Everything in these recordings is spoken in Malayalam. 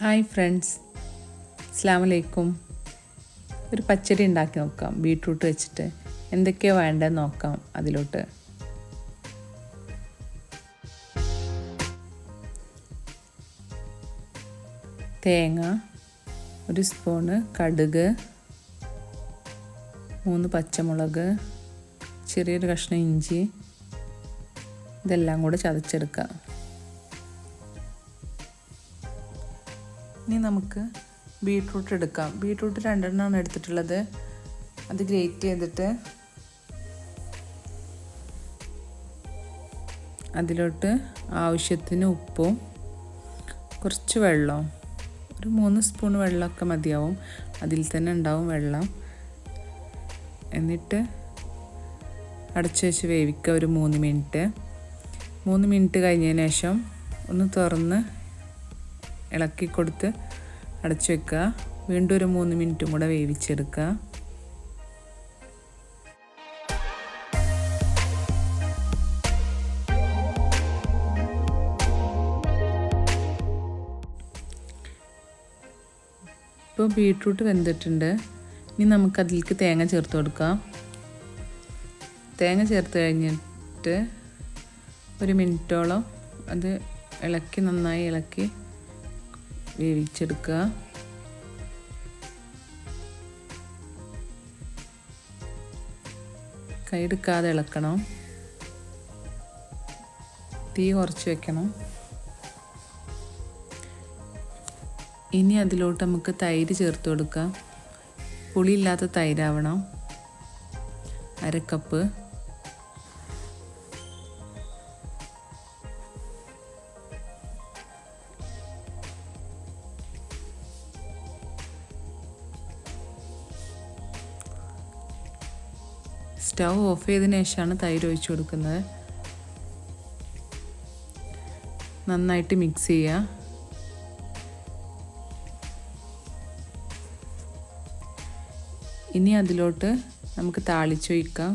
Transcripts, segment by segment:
Hi friends. അസ്സാം വലൈക്കും ഒരു പച്ചടി ഉണ്ടാക്കി നോക്കാം. ബീട്രൂട്ട് വെച്ചിട്ട് എന്തൊക്കെയോ വേണ്ടതെന്ന് നോക്കാം അതിലോട്ട്. തേങ്ങ ഒരു സ്പൂണ് കടുക് മൂന്ന് പച്ചമുളക് ചെറിയൊരു കഷ്ണം ഇഞ്ചി ഇതെല്ലാം കൂടെ ചതച്ചെടുക്കുക ഇനി നമുക്ക് ബീട്രൂട്ട് എടുക്കാം. ബീട്രൂട്ട് രണ്ടെണ്ണമാണ് എടുത്തിട്ടുള്ളത്. അത് ഗ്രേറ്റ് ചെയ്തിട്ട് അതിലോട്ട് ആവശ്യത്തിന് ഉപ്പും കുറച്ച് വെള്ളവും. ഒരു മൂന്ന് സ്പൂൺ വെള്ളമൊക്കെ മതിയാവും. അതിൽ തന്നെ ഉണ്ടാവും വെള്ളം. എന്നിട്ട് അടച്ചു വെച്ച് വേവിക്കുക ഒരു മൂന്ന് മിനിറ്റ്. മൂന്ന് മിനിറ്റ് കഴിഞ്ഞതിന് ശേഷം ഒന്ന് തുറന്ന് ഇളക്കി കൊടുത്ത് അടച്ചു വെക്കുക. വീണ്ടും ഒരു മൂന്ന് മിനിറ്റും കൂടെ വേവിച്ചെടുക്കുക. ഇപ്പോൾ ബീട്രൂട്ട് വെന്തിട്ടുണ്ട്. ഇനി നമുക്കതിലേക്ക് തേങ്ങ ചേർത്ത് കൊടുക്കാം. തേങ്ങ ചേർത്ത് കഴിഞ്ഞിട്ട് ഒരു മിനിറ്റോളം അത് ഇളക്കി നന്നായി ഇളക്കി വേവിച്ചെടുക്കുക. കൈയെടുക്കാതെ ഇളക്കണം. തീ കുറച്ച് വെക്കണം. ഇനി അതിലോട്ട് നമുക്ക് തൈര് ചേർത്ത് കൊടുക്കാം. പുളിയില്ലാത്ത തൈരാവണം. അരക്കപ്പ്. സ്റ്റൗ ഓഫ് ചെയ്തതിന് ശേഷമാണ് തൈര് ഒഴിച്ച് കൊടുക്കുന്നത്. നന്നായിട്ട് മിക്സ് ചെയ്യുക. ഇനി അതിലോട്ട് നമുക്ക് താളിച്ചൊഴിക്കാം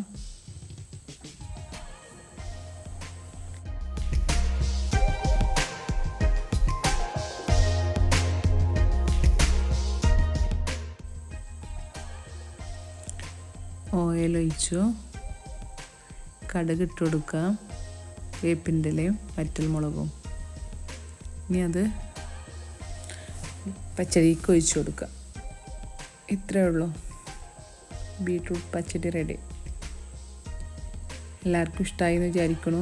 ഓയിൽ ഒഴിച്ചു. കടുക് ഇട്ട് കൊടുക്കുക വേപ്പിന്റെ ഇലയും വറ്റൽമുളകും ഇനി അത് പച്ചടിക്ക് ഒഴിച്ചു കൊടുക്കുക. ഇത്രയേ ഉള്ളൂ. ബീട്രൂട്ട് പച്ചടി റെഡി. എല്ലാവർക്കും ഇഷ്ടമായി എന്ന് വിചാരിക്കണു